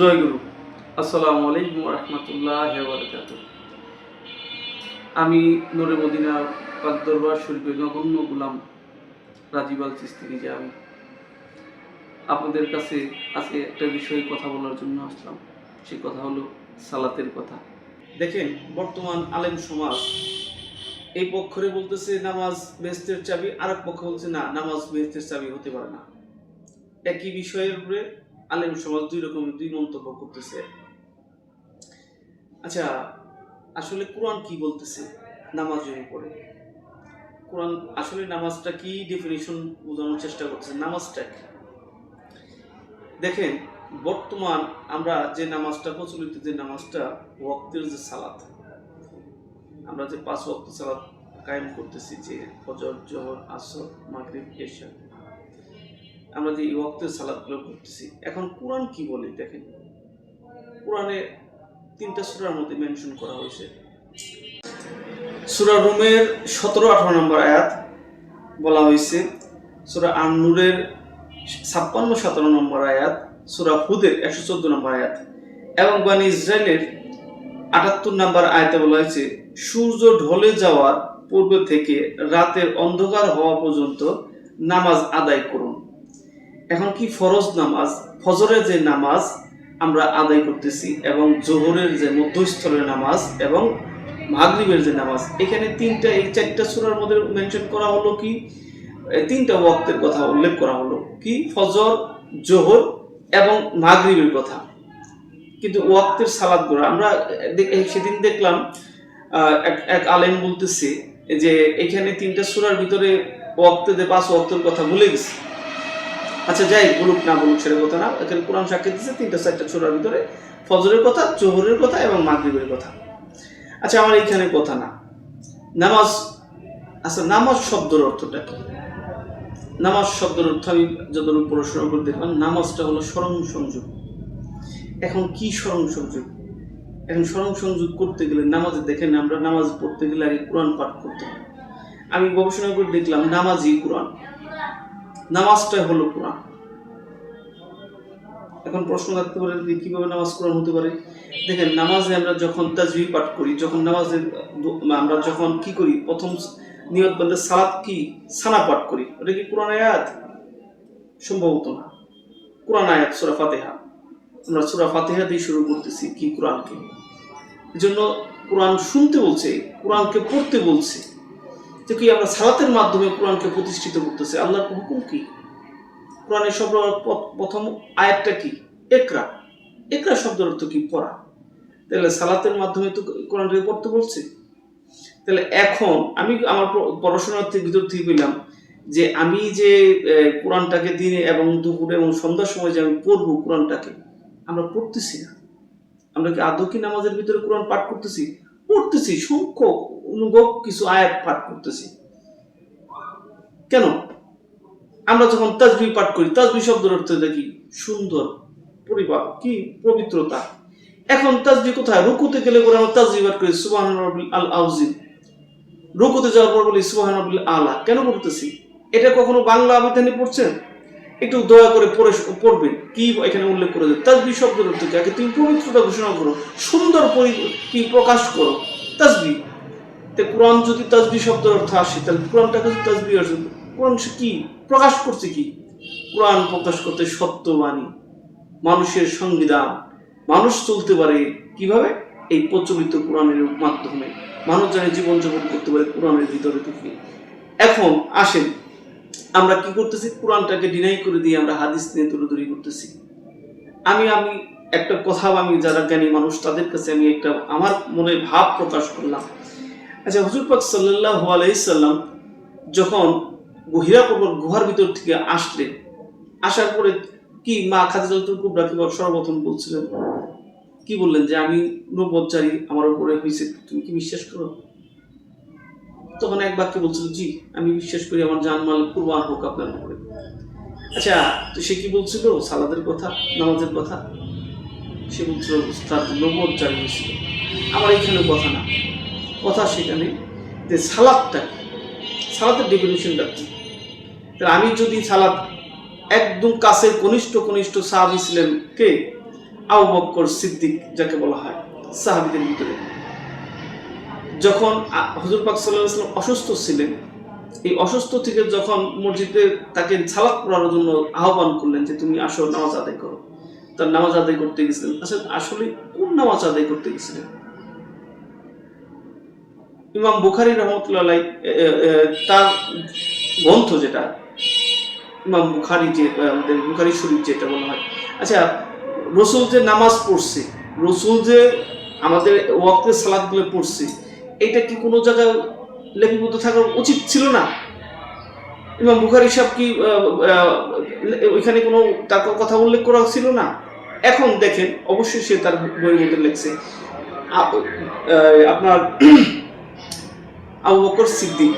জয় গুরু। আসসালামু আলাইকুম রহমতুল্লাহ বারকাত আমি মদিনা শরীফের নগণ্য গুলাম রাজীব আল যে আমি। আপনাদের কাছে আজকে একটা বিষয়ে কথা বলার জন্য আসলাম। সেই কথা হলো সালাতের কথা। দেখেন, বর্তমান আলেম সমাজ এই পক্ষরে বলতেছে নামাজ বেহেস্তের চাবি আর এক পক্ষ বলছে না, নামাজ বেহেস্তের চাবি হতে পারে না। একই বিষয়ের উপরে আলেম সমাজ দুই রকম, দুই মন্তব্য করতেছে। আচ্ছা আসলে কোরআন কি বলতেছে? নামাজের উপরে কোরআন, আসলে নামাজটা কি ডেফিনেশন বোঝানোর চেষ্টা করতেছে? নামাজটা কি? দেখেন, বর্তমান আমরা যে নামাজটা, প্রচলিত যে নামাজটা, ওয়াক্তের যে সালাত, আমরা যে পাঁচ ওয়াক্ত সালাত কায়েম করতেছি যে ফজর, জহর, আসর, মাগরিব, এশা আমরা যে ওয়াক্তের সালাদগুলো করতেছি এখন কোরআন কি বলে? দেখেন, কোরআনে তিনটা সূরার মধ্যে মেনশন করা হয়েছে। সূরা রুমের সতেরো, আঠারো নম্বর আয়াত বলা হয়েছে, সূরা আন্নুরের ছাপ্পান্ন, সতেরো নম্বর আয়াত, সূরা হুদের একশো চোদ্দ নম্বর আয়াত, এবং বানি ইসরায়েলের আটাত্তর নম্বর আয়াতে বলা হয়েছে, সূর্য ঢলে যাওয়ার পূর্ব থেকে রাতের অন্ধকার হওয়া পর্যন্ত নামাজ আদায় করুন। এখন কি ফরজ নামাজ? ফজরের যে নামাজ আমরা আদায় করতেছি এবং জোহরের যে মধ্যস্থলের নামাজ এবং মাগরিবের যে নামাজ, এখানে তিনটা, এই চারটা সূরার মধ্যে মেনশন করা হলো কি? তিনটা ওয়াক্তের কথা উল্লেখ করা হলো কি? ফজর, জোহর এবং মাগরিবের কথা। কিন্তু ওয়াক্তের সালাদ সালাদগুলো আমরা সেদিন দেখলাম এক আলেম বলতেছে যে এখানে তিনটা সুরার ভিতরে ওয়াক্তে পাঁচ ওয়াক্তের কথা ভুলে গেছে। আচ্ছা যাই বলুক না বলুক সেটা কথা না। এখানে কোরআন সাক্ষী দিচ্ছে তিনটা, চারটা ছোড়ার ভিতরে ফজরের কথা, জোহরের কথা এবং মাগরিবের কথা। আচ্ছা আমার এইখানে কথা না। নামাজ আচ্ছা নামাজ শব্দের অর্থটা কি? নামাজ শব্দের অর্থ আমি যতটুকু পড়াশোনা করে দেখলাম, নামাজটা হলো স্মরণ সংযোগ। এখন কি স্মরণ সংযোগ? এখন স্মরণ সংযোগ করতে গেলে নামাজে দেখেন আমরা নামাজ পড়তে গেলে আগে কোরআন পাঠ করতে হয়। আমি গবেষণা করে দেখলাম, নামাজই কোরআন। নামাজটা হলো কোরআন। এখন প্রশ্ন থাকতে পারে যে কীভাবে নামাজ কোরআন হতে পারে? দেখেন, নামাজে আমরা যখন তাজবি পাঠ করি, যখন নামাজের দো- আমরা যখন কি করি, প্রথম নিয়ত বলতে সালাত কি? সানা পাঠ করি। ওটা কি কোরআন আয়াত? সম্ভবত না। কোরআন আয়াত, সুরা ফাতেহা। আমরা সুরা ফাতেহা দিয়ে শুরু করতেছি কি কোরআনকে। এজন্য কোরআন শুনতে বলছে, কোরআনকে পড়তে বলছে। যে কি আমরা সালাতের মাধ্যমে কোরআনকে প্রতিষ্ঠিত করতেছি? আল্লাহর হুকুম কি? কোরআনের সব প্রথম আয়াতটা কি? একরা। একরা শব্দের অর্থ কি? পড়া। তাহলে সালাতের মাধ্যমে তো কোরআনকে পড়তে বলছে। তাহলে এখন আমি আমার পড়াশোনার ভিতর থেকে পেলাম যে আমি যে কোরআনটাকে দিনে এবং দুপুরে এবং সন্ধ্যার সময় যে আমি পড়ব কোরআনটাকে, আমরা পড়তেছি না। আমরা কি আদৌ কি নামাজের ভিতরে কোরআন পাঠ করতেছি? পড়তেছি, সংখ্যক অনুভব কিছু আয়াত পাঠ করতেছি। কেন? আমরা যখন তাজবি পাঠ করি তাজবি শব্দের অর্থ দেখি সুন্দর পরিবার কি? পবিত্রতা। এখন তাজবি কোথায়? রুকুতে গেলে পরে আমরা তাজবি পাঠ করি সুবাহ আল আউজিম রুকুতে যাওয়ার পর বলি সুবাহ আলা। কেন পড়তেছি? এটা কখনো বাংলা আবেদনে পড়ছেন একটু দয়া করে পড়ে পড়বেন কি এখানে উল্লেখ করে দেয় তাজবি শব্দের অর্থ কি? আগে তুমি পবিত্রতা ঘোষণা করো, সুন্দর কি প্রকাশ করো। তাজবি কোরআন যদি তাজবি শব্দের অর্থ আসে, তাহলে কোরআনটাকে যদি তাজবি আসে কোরআন সে কি? প্রকাশ করছে কি? কোরআন প্রকাশ করতে সত্যবাণী, মানুষের সংবিধান, মানুষ চলতে পারে কীভাবে? এই প্রচলিত কোরআনের মাধ্যমে। মানুষ জানে জীবনযাপন করতে পারে কোরআনের ভিতরে থেকে। এখন আসেন, আমরা কি করতেছি? কোরআনটাকে ডিনাই করে দিয়ে আমরা হাদিস নিয়ে দৌড়দৌড়ি করতেছি। আমি আমি একটা কথা, আমি যারা জ্ঞানী মানুষ, তাদের কাছে আমি একটা আমার মনে ভাব প্রকাশ করলাম। আচ্ছা হুজুর পাক সাল্লাহ আলাইসাল্লাম যখন গহিরা পর্বত গুহার ভিতর থেকে আসলেন, আসার পরে কি মা খাদিজাতুল কুবরা কি সর্বপ্রথম বলছিলেন? কি বললেন যে, আমি নবচারী আমার উপরে হয়েছে তুমি কি বিশ্বাস করো? তখন এক বাক্যে বলছিল, জি, আমি বিশ্বাস করি, আমার জানমাল কুরবান হোক আপনার উপরে। আচ্ছা তো সে কি বলছিল? সালাদের কথা, নামাজের কথা? সে বলছিল তার হয়েছিল আমার এখানে কথা না। কথা সেখানে যে সালাদটা কি? সালাদের ডেফিনেশনটা কি? তাহলে আমি যদি সালাদ একদম কাছের কনিষ্ঠ কনিষ্ঠ সাহাবি ছিলেন, কে? বক্কর সিদ্দিক, যাকে বলা হয় সাহাবিদের ভিতরে। যখন হুজুর পাক সাল্লাম অসুস্থ ছিলেন, এই অসুস্থ থেকে যখন মসজিদে তাকে সালাদ পড়ার জন্য আহ্বান করলেন যে, তুমি আসো, নামাজ আদায় করো। তার নামাজ আদায় করতে গেছিলেন। আসলে আসলে কোন নামাজ আদায় করতে গেছিলেন? ইমাম বুখারি রহমতুল্লাহ তার গ্রন্থ যেটা, ইমাম বুখারি যে আমাদের বুখারি শরীফ যেটা বলা হয়। আচ্ছা রসুল যে নামাজ পড়ছে, রসুল যে আমাদের ওয়াক্তে সালাদগুলো পড়ছে, এটা কি কোনো জায়গায় লিপিবদ্ধ থাকা উচিত ছিল না? ইমাম বুখারি সাহেব কি ওইখানে কোনো তার কথা উল্লেখ করা ছিল না? এখন দেখেন, অবশ্যই সে তার বইয়ের মধ্যে লিখছে। আপনার আবু বকর সিদ্দিক।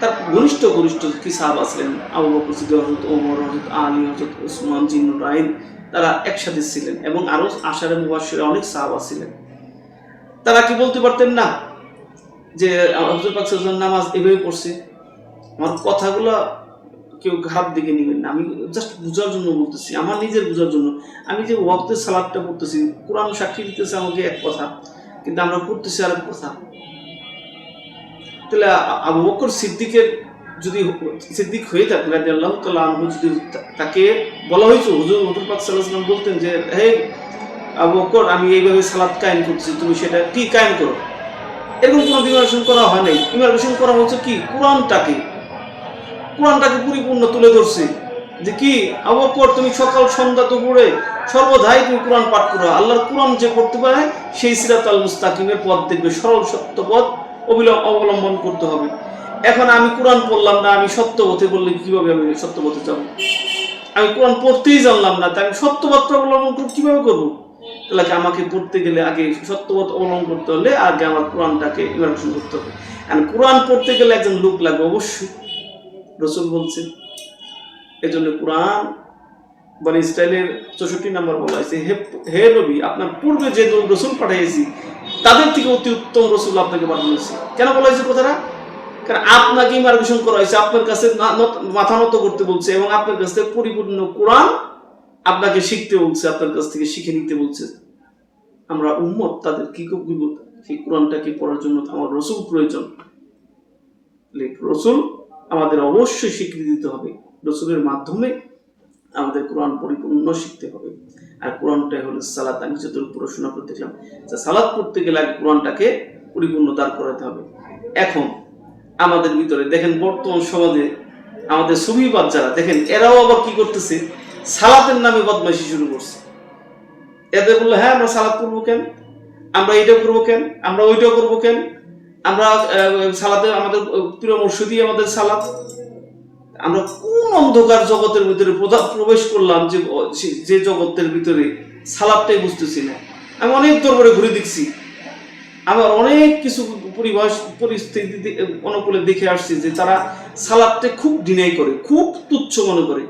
তার ঘনিষ্ঠ ঘনিষ্ঠ কি সাহাবা ছিলেন আবু বকর সিদ্দিক হজরত ওমর হজরত আলী হজরত ওসমান জিন্নুর রাহিম তারা একসাথে ছিলেন এবং আরও আশারে মুবাসিরা অনেক সাহাবা ছিলেন। তারা কি বলতে পারতেন না যে হজরত পাক নামাজ এভাবে পড়ছে? আমার কথাগুলো কেউ খারাপ দিকে নেবেন না। আমি জাস্ট বোঝার জন্য বলতেছি, আমার নিজের বোঝার জন্য। আমি যে ওয়াক্তের সালাদটা পড়তেছি, কোরআন সাক্ষী দিতেছে আমাকে এক কথা, কিন্তু আমরা পড়তেছি আর এক কথা। তাহলে আবু বকর সিদ্দিকের যদি সিদ্দিক হয়ে থাকে রাজি আল্লাহ তাল্লাহ যদি তাকে বলা হয়েছে, হুজুর হুজুর পাক সাল্লাহ সাল্লাম বলতেন যে, হে আবু বকর, আমি এইভাবে সালাদ কায়েম করছি তুমি সেটা কি কায়েম করো? এরকম কোনো ইমার্শন করা হয় নাই। ইমার্শন করা হচ্ছে কি? কোরআনটাকে কোরআনটাকে পরিপূর্ণ তুলে ধরছে। যে কি, আবু বকর, তুমি সকাল, সন্ধ্যা, দুপুরে সর্বদাই তুমি কোরআন পাঠ করো। আল্লাহর কোরআন যে পড়তে পারে, সেই সিরাত আল মুস্তাকিমের পথ দেখবে, সরল সত্য পথ অবলম্বন করতে হবে। এখন আমি কোরআন পড়লাম না, আমি সত্য পথে বললে কীভাবে আমি সত্য পথে যাব? আমি কোরআন পড়তেই জানলাম না তাই আমি সত্য পথ অবলম্বন করব, কীভাবে করব? তাহলে আমাকে পড়তে গেলে আগে সত্য পথ অবলম্বন করতে হলে আগে আমার কোরআনটাকে ইমার্শন করতে হবে। আর কোরআন পড়তে গেলে একজন লোক লাগবে, অবশ্যই। রসুল বলছেন, এজন্য কোরআন মানে ইসরায়েলের চৌষট্টি নাম্বার বলা হয়েছে, হে হে নবী, আপনার পূর্বে যে রসুল পাঠিয়েছি তাদের থেকে অতি উত্তম রসুল আপনাকে পাঠানো কেন বলা হয়েছে কথাটা? কারণ আপনাকে মার্গদর্শন করা হয়েছে, আপনার কাছে মাথা নত করতে বলছে এবং আপনার কাছ থেকে পরিপূর্ণ কোরআন আপনাকে শিখতে বলছে, আপনার কাছ থেকে শিখে নিতে বলছে। আমরা উম্মত, তাদের কি করব সেই কোরআনটাকে পড়ার জন্য আমার রসুল প্রয়োজন। রসুল আমাদের অবশ্যই স্বীকৃতি দিতে হবে। রসুলের মাধ্যমে আমাদের কোরআন পরিপূর্ণ শিখতে হবে। আর কোরআনটাই হলো সালাত। আমি যতটুকু পড়াশোনা করতেছিলাম সালাত পড়তে গেলে আগে কোরআনটাকে পরিপূর্ণ দাঁড় করাতে হবে। এখন আমাদের ভিতরে দেখেন, বর্তমান সমাজে আমাদের সুবিবাদ যারা, দেখেন, এরাও আবার কি করতেছে? সালাতের নামে বদমাইশি শুরু করছে। এদের বলল হ্যাঁ আমরা সালাত করব কেন? আমরা এইটা করব কেন? আমরা ওইটাও করব কেন? আমরা সালাতে আমাদের প্রিয় মুর্শিদি আমাদের সালাত। আমরা কোন অন্ধকার জগতের ভিতরে প্রবেশ করলাম যে যে জগতের ভিতরে? সালাদটাই বুঝতেছি না। আমি অনেক দরবারে ঘুরে দেখছি। আমার অনেক কিছু পরিবেশ পরিস্থিতি অনুকূলে দেখে আসছি যে, তারা সালাদটা খুব ডিনাই করে, খুব তুচ্ছ মনে করে।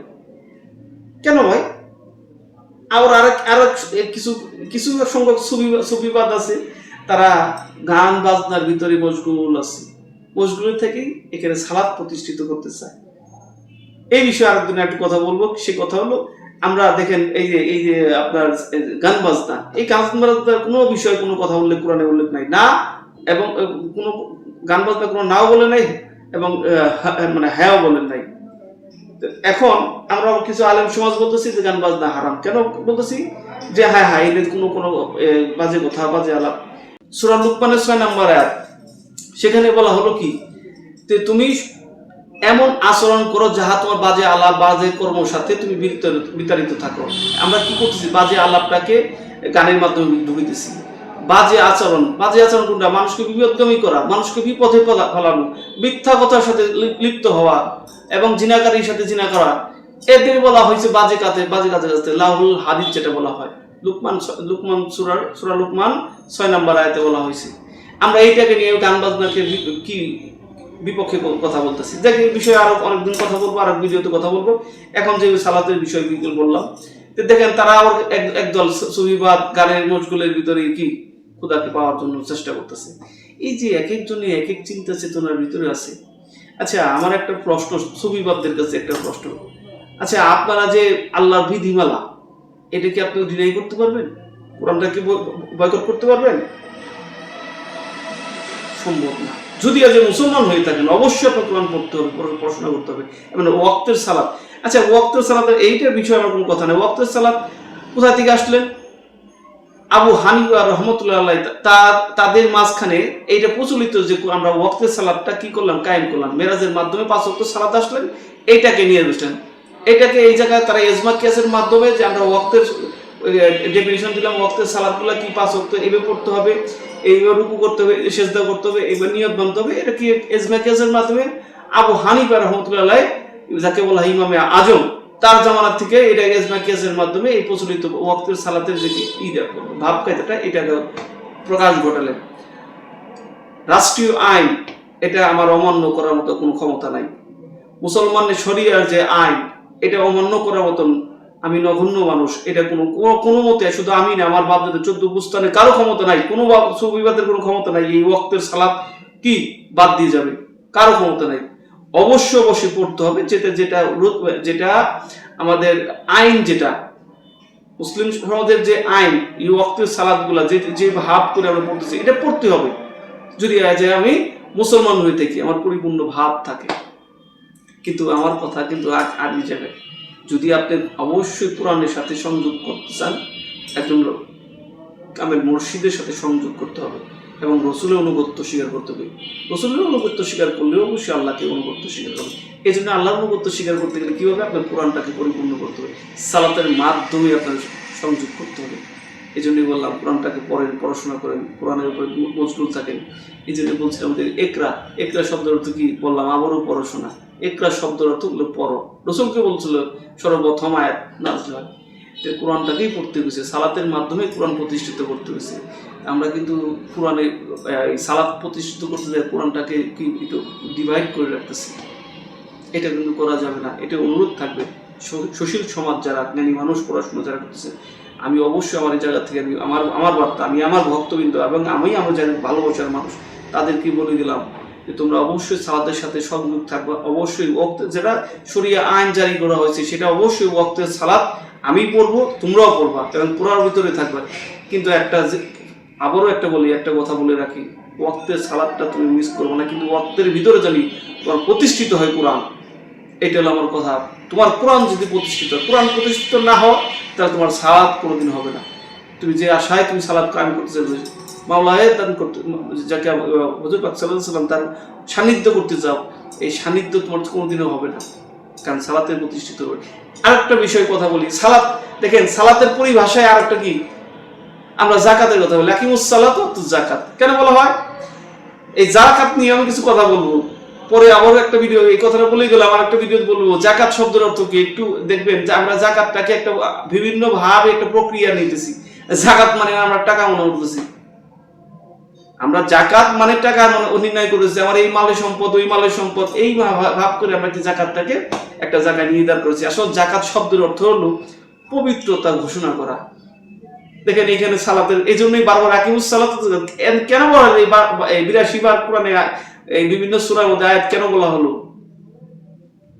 কেন ভাই? আবার আরেক আরেক কিছু কিছু সংখ্যক সুবি- সুবিবাদ আছে। তারা গান বাজনার ভিতরে মশগুল আছে। মশগুলের থেকেই এখানে সালাদ প্রতিষ্ঠিত করতে চায়। এই বিষয়ে আরেকদিন একটু কথা বলব। সে কথা হলো, আমরা দেখেন এই যে এই যে আপনার গান বাজনা, এই গান বাজনার কোনো বিষয়ে কোনো কথা উল্লেখ, কোরআনে উল্লেখ নাই। না, এবং কোনো গান বাজনা কোনো নাও বলে নাই, এবং মানে হ্যাঁও বলেন নাই। এখন আমরা কিছু আলেম সমাজ বলতেছি যে গান বাজনা হারাম। কেন বলতেছি? যে হ্যাঁ হ্যাঁ এদের কোনো কোনো বাজে কথা, বাজে আলাপ। সুরা লুকমানের ছয় নাম্বার আয়াত, সেখানে বলা হলো কি? যে তুমি এমন আচরণ করো যাহা তোমার বাজে আলাপ, বাজে কর্মর সাথে তুমি বিতাড়িত থাকো। আমরা কি করতেছি? বাজে আলাপটাকে গানের মাধ্যমে ঢুকিতেছি বাজে আচরণ বাজে আচরণ কোনটা? মানুষকে বিপদগামী করা, মানুষকে বিপদে ফেলা- ফেলানো, মিথ্যা কথার সাথে লিপ্ত হওয়া এবং জিনাকারীর সাথে জিনা করা। এদের বলা হয়েছে বাজে কাজে বাজে কাজে কাজে লাহুল হাদিস যেটা বলা হয়। লুকমান লুকমান সুরার সুরা লুকমান ছয় নম্বর আয়তে বলা হয়েছে। আমরা এইটাকে নিয়ে গান বাজনাকে কি বিপক্ষে কথা বলতেছি। এই বিষয়ে আরও অনেকদিন কথা বলব আর এক ভিডিওতে কথা বলব। এখন যে সালাতের বিষয় বিগুলো বললাম, তো দেখেন তারা আবার একদল সুবিবাদ গানের মজগুলের ভিতরে কি খুদাকে পাওয়ার জন্য চেষ্টা করতেছে। এই যে এক একজনে এক এক চিন্তা চেতনার ভিতরে আছে। আচ্ছা আমার একটা প্রশ্ন সুবিবাদদের কাছে একটা প্রশ্ন। আচ্ছা আপনারা যে আল্লাহর বিধিমালা, এটা কি আপনি ডিনাই করতে পারবেন? কোরআনটা কি বয়কট করতে পারবেন? সম্ভব না। যদি আজ মুসলমান হয়ে থাকেন, অবশ্যই আপনার কোরআন পড়তে হবে পড়াশোনা করতে হবে, এবং ওয়াক্তের সালাদ আচ্ছা ওয়াক্তের সালাদের এইটার বিষয়ে আমার কোনো কথা নেই। ওয়াক্তের সালাদ কোথা থেকে আসলেন আবু হানিফা রহমতুল্লাহ আল্লাহ তা- তাদের মাঝখানে এইটা প্রচলিত যে আমরা ওয়াক্তের সালাদটা কি করলাম? কায়েম করলাম। মেরাজের মাধ্যমে পাঁচ ওয়াক্ত সালাদ আসলেন, এইটাকে নিয়ে বসলেন। এটাকে এই জায়গায় তারা এজমা কিয়াসের মাধ্যমে যে আমরা ওয়াক্তের ডেফিনিশন দিলাম ওয়াক্তের সালাদগুলো কি এইভাবে পড়তে হবে, এইভাবে রুকু করতে হবে, সেজদা করতে হবে নিয়ত বানতে হবে, এটা কি মাধ্যমে? আবু হানিফা রহমতুল্লাহ যাকে বলা ইমামে আজম, তার জামানার থেকে এটা মাধ্যমে এই প্রচলিত ওয়াক্তের সালাতের যে ভাব এটাকে প্রকাশ ঘটালেন। রাষ্ট্রীয় আইন, এটা আমার অমান্য করার মতো কোনো ক্ষমতা নাই। মুসলমানের শরিয়ার যে আইন, এটা অমান্য করার মতন আমি মানুষ, এটা কোনো কোনো- মতে শুধু আমি না, আমার বাপ দাদা চোদ্দ বুস্তানে কারও ক্ষমতা নাই, কোনো সুবিবাদের কোনো ক্ষমতা নাই, এই ওয়াক্তের সালাত কি বাদ দিয়ে যাবে? কারও ক্ষমতা নাই। অবশ্য অবশ্যই পড়তে হবে যেটা যেটা যেটা আমাদের আইন যেটা। মুসলিম সমাজের যে আইন, এই ওয়াক্তের সালাদগুলা যে যে ভাব করে আমরা পড়তেছি, এটা পড়তে হবে। যদি যে আমি মুসলমান হয়ে থাকি, আমার পরিপূর্ণ ভাব থাকে। কিন্তু আমার কথা কিন্তু আ- আগে যাবে যদি আপনি অবশ্যই কোরআনের সাথে সংযোগ করতে চান, একজন কামের মুর্শিদের সাথে সংযোগ করতে হবে এবং রসুলের অনুগত্য স্বীকার করতে হবে। রসুলের অনুগত্য স্বীকার করলে অবশ্যই আল্লাহকে অনুগত্য স্বীকার করবে। এই জন্য আল্লাহর অনুগত্য স্বীকার করতে গেলে কী হবে আপনার কোরআনটাকে পরিপূর্ণ করতে হবে? সালাতের মাধ্যমে আপনার সংযোগ করতে হবে। এই জন্যই বললাম, কোরআনটাকে পড়েন, পড়াশোনা করেন, কোরআনের উপরে মজগুল থাকেন। এই জন্য বলছিলাম যে একরা একরা শব্দের অর্থ কি? বললাম, আবারও পড়াশোনা। একরা শব্দের অর্থ হলো পড়ো রসুলকে বলছিল? সর্বপ্রথম আয়াত নাজল হয়। কোরআনটাকেই পড়তে হয়েছে সালাতের মাধ্যমে কোরআন প্রতিষ্ঠিত করতে হয়েছে আমরা কিন্তু কোরআনে সালাত প্রতিষ্ঠিত করতে যাই, কোরআনটাকে কি একটু ডিভাইড করে রাখতেছি। এটা কিন্তু করা যাবে না, এটা অনুরোধ থাকবে। সুশীল সমাজ যারা, জ্ঞানী মানুষ, পড়াশোনা যারা করতেছে, আমি অবশ্যই আমার এই জায়গা থেকে আমি, আমার আমার বার্তা, আমি আমার ভক্তবৃন্দ এবং আমি আমার যারা ভালোবাসার মানুষ, তাদেরকে বলে দিলাম যে তোমরা অবশ্যই সালাতের সাথে সংযোগ থাকবে অবশ্যই ওক্ত যেটা শরিয়া আইন জারি করা হয়েছে সেটা অবশ্যই ওক্তের সালাত আমি পড়ব তোমরাও পড়বা এবং পুরার ভিতরে থাকবে। কিন্তু একটা আবারও একটা বলি একটা কথা বলে রাখি ওয়াক্তের সালাদটা তুমি মিস করব না কিন্তু ওয়াক্তের ভিতরে জানি তোমার প্রতিষ্ঠিত হয় কোরআন। এটা হলো আমার কথা। তোমার কোরআন যদি প্রতিষ্ঠিত হয়, কোরআন প্রতিষ্ঠিত না হয় তাহলে তোমার সালাদ কোনোদিন হবে না। তুমি যে আশায় তুমি সালাদ কায়েম করতে চাইছো মাওলায় দান করতে যাকে হজর তার সান্নিধ্য করতে যাও, এই সান্নিধ্য তোমার কোনোদিনও হবে না। কারণ সালাতের প্রতিষ্ঠিত কথা বলি, সালাত দেখেন, সালাতের পরিভাষায় আরেকটা কি? আমরা জাকাতের কথা বলি। আকিমুস সালাত জাকাত কেন বলা হয়? এই জাকাত নিয়ে আমি কিছু কথা বলব। পরে আবার একটা ভিডিও এই কথাটা বলেই গেলাম আর একটা ভিডিও বলব। জাকাত শব্দের অর্থ কি? একটু দেখবেন যে আমরা জাকাতটাকে একটা বিভিন্ন ভাবে একটা প্রক্রিয়া নিতেছি। জাকাত মানে আমরা টাকা মনে করতেছি। আমরা জাকাত মানে টাকা নির্ণয় করেছি, আমার এই মালের সম্পদ, ওই মালের সম্পদ, এই ভাব- করে আমরা জাকাতটাকে একটা জায়গায় নির্ধারণ করেছি। আসলে জাকাত শব্দের অর্থ হলো পবিত্রতা ঘোষণা করা। দেখেন এখানে সালাতের এই জন্যই বারবার আকিমুস সালাত কেন বলা এই বিরাশি বার কোরআনে এই বিভিন্ন সূরার মধ্যে আয়াত কেন বলা হলো?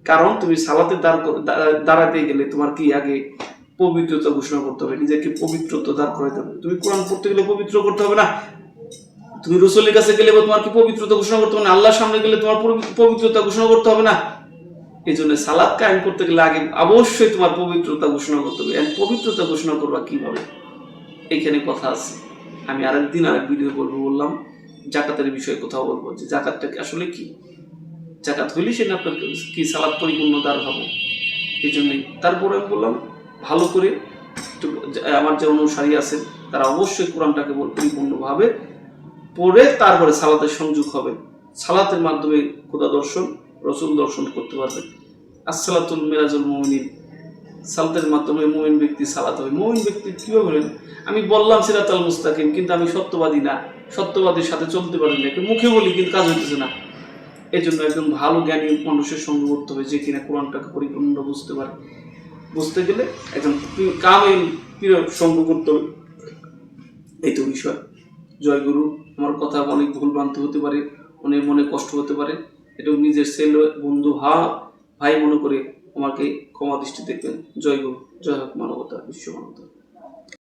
কারণ তুমি সালাতে দাঁড় দাঁড়াতে গেলে তোমার কি আগে পবিত্রতা ঘোষণা করতে হবে? নিজেকে পবিত্রতা দাঁড় করাতে হবে। তুমি কোরআন পড়তে গেলে পবিত্র করতে হবে না? তুমি রসুলের কাছে গেলে তোমার কি পবিত্রতা ঘোষণা করতে হবে না? আল্লাহর সামনে গেলে তোমার পবিত্রতা ঘোষণা করতে হবে না? এই জন্য সালাদ কায়েম করতে গেলে আগে অবশ্যই তোমার পবিত্রতা ঘোষণা করতে হবে। পবিত্রতা ঘোষণা করবা কীভাবে? এখানে কথা আছে। আমি আরেকদিন আরেক ভিডিও করব বললাম, জাকাতের বিষয়ে কোথাও বলব যে জাকাতটা আসলে কি? জাকাত হইলে সে না আপনার কি সালাদ পরিপূর্ণ দ্বার হব। এই জন্যই তারপরে আমি বললাম, ভালো করে আমার যে অনুসারী আছেন, তারা অবশ্যই কোরআনটাকে পরিপূর্ণভাবে পড়ে তারপরে সালাতের সংযোগ হবে। সালাতের মাধ্যমে খোদা দর্শন, রসুল দর্শন করতে পারবে। আসসালাতুল মিরাজুল মুমিনিন। সালাতের মাধ্যমে মুমিন ব্যক্তি সালাত হবে। মুমিন ব্যক্তি কীভাবে হলেন? আমি বললাম সিরাতাল মুস্তাকিম, কিন্তু আমি সত্যবাদী না। সত্যবাদীর সাথে চলতে পারি না। মুখে বলি, কিন্তু কাজ হইতেছে না। এই জন্য একজন ভালো জ্ঞানী মানুষের সঙ্গে করতে হবে যে কিনা কোরআনটাকে পরিপূর্ণ বুঝতে পারে। বুঝতে গেলে একজন কামিল প্রিয় সঙ্গ করতে হবে। এই তো বিষয়। জয় গুরু আমার কথা অনেক ভুল ভ্রান্তি হতে পারে অনেক মনে কষ্ট হতে পারে, এবং নিজের ছেলে, বন্ধু, হা, ভাই মনে করে আমাকে ক্ষমা দৃষ্টি দেখবেন। জয় গুরু জয় হোক মানবতা বিশ্ব মানবতা